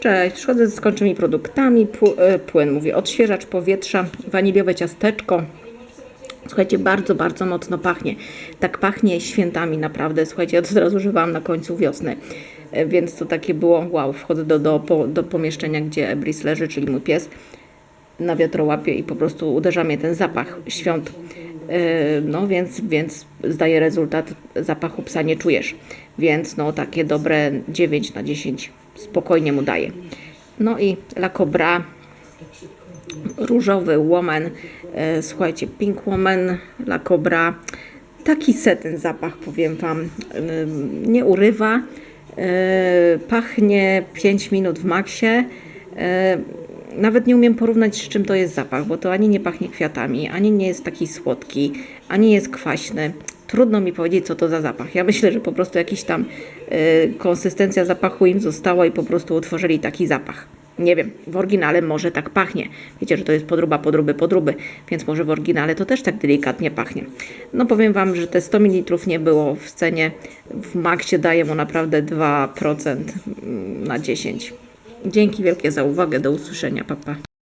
Cześć, przychodzę z skończonymi produktami. E, płyn, mówię, odświeżacz powietrza, waniliowe ciasteczko. Słuchajcie, bardzo, bardzo mocno pachnie. Tak pachnie świętami naprawdę. Słuchajcie, ja to teraz używałam na końcu wiosny. E, Więc to takie było, wow, wchodzę do, do, do pomieszczenia, gdzie Ebris leży, czyli mój pies na wiatrołapie i po prostu uderza mnie ten zapach świąt. Yy, No więc, więc zdaje rezultat, zapachu psa nie czujesz. Więc no takie dobre 9 na 10 spokojnie mu daje. No i La Cobra, różowy woman, e, słuchajcie, pink woman, La Cobra. Taki set ten zapach, powiem Wam, Ym, nie urywa, e, pachnie 5 minut w maksie. E, Nawet nie umiem porównać, z czym to jest zapach, bo to ani nie pachnie kwiatami, ani nie jest taki słodki, ani nie jest kwaśny. Trudno mi powiedzieć, co to za zapach. Ja myślę, że po prostu jakiś tam e, konsystencja zapachu im została i po prostu utworzyli taki zapach. Nie wiem, w oryginale może tak pachnie. Wiecie, że to jest podróba, podróby, podróby, więc może w oryginale to też tak delikatnie pachnie. No powiem Wam, że te 100 ml nie było w cenie. W Maxie daje mu naprawdę 2% na 10. Dzięki wielkie za uwagę. Do usłyszenia. Pa, pa.